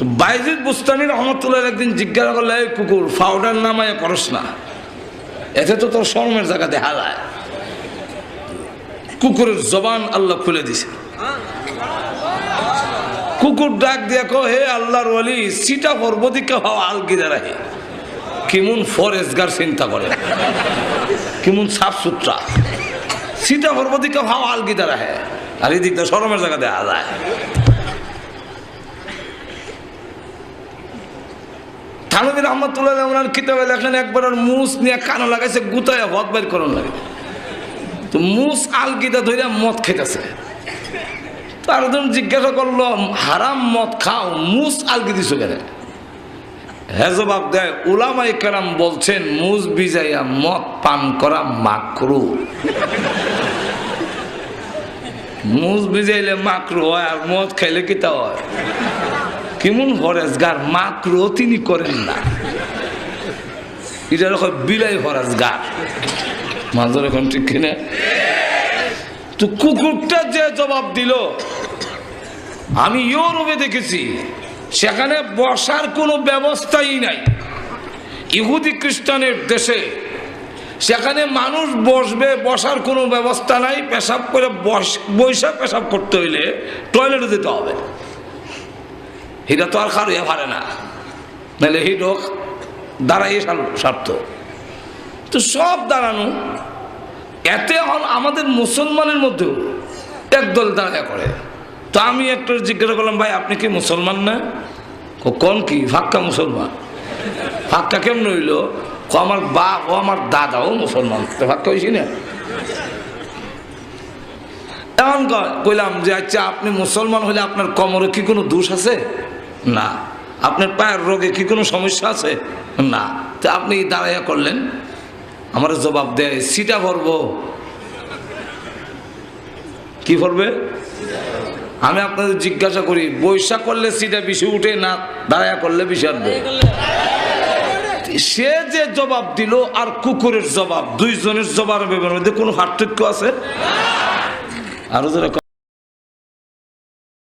তো বাইজিদ বুস্তানি রহমতুল্লাহ একদিন জিজ্ঞাসা করলে, এই কুকুর, ফাউডার নামায় করস না। এতে তো তোর শর্মের জায়গা দেখা যায় কুকুরের জবান আল্লাহ খুলে দিছে। কুকুর ডাক দিয়া কো হে আল্লাহর ওয়ালি সিটা পর্বতিকে হওয়া আলগিদা রাহে কেমন ফরেস্টগার চিন্তা করে। কেমন সাফ সুতরা। সিটা পর্বতিকে হওয়া আলগিদা রাহে আর এই দিকটা শরমের জায়গা দেখা যায় থানবির রহমতুল্লাহ ওনার কিতাবে লেখেন, একবার ওর মুস নিয়ে কানো লাগাইছে গুতায় হদ বাইর করন লাগে। তো মুস আলগিদা ধরে মদ খেতেছে তার জন্য জিজ্ঞাসা করল, হারাম মদ খাও, মুস আলগি দিছো কেন হ্যাঁ জবাব দেয় উলামাই কারাম বলছেন মুজ বিজাইয়া মদ পান করা মাকরু। মুজ বিজাইলে মাকরু হয়, আর মদ খাইলে কি তা হয়? কেমন হরেজগার? মাকরু তিনি করেন না। এটা রকম বিলাই হরেজগার। মাঝে এখন ঠিক কিনা? তো কুকুরটা যে জবাব দিল, আমি ইউরোপে দেখেছি, সেখানে বসার কোনো ব্যবস্থাই নাই। ইহুদি খ্রিস্টানের দেশে, সেখানে মানুষ বসবে, বসার কোনো ব্যবস্থা নাই, পেশাব করে বৈশাখ পেশাব করতে হইলে টয়লেটে যেতে হবে। এটা তো আর খারুয়া পারে না। নাহলে হিডক দাঁড়াই স্বার্থ তো সব দাঁড়ানো, এতে হল আমাদের মুসলমানের মধ্যেও একদল দাঁড়ায় করে। তো আমি একটু জিজ্ঞাসা করলাম, ভাই, আপনি কি মুসলমান না? কোন কি? ফাক্কা মুসলমান। ফাক্কা কেমন হইল? আমার বাপ ও আমার দাদাও মুসলমান। তো ফাক্কা হয়েছি না। এমন কইলাম যে আচ্ছা আপনি মুসলমান হলে আপনার কমরে কি কোনো দোষ আছে? না। আপনার পায়ের রোগে কি কোনো সমস্যা আছে? না। তো আপনি দাঁড়াইয়া করলেন। আমার জবাব দেয়, সিটা ভরব। কি ভরবে? আমি আপনাদের জিজ্ঞাসা করি বৈশাখ করলে সিটা বেশি উঠে না দাঁড়াইয়া করলে বেশি আসবে সে যে জবাব দিল, আর কুকুরের জবাব, দুইজনের জবাবের মধ্যে কোনো পার্থক্য আছে? আরও যারা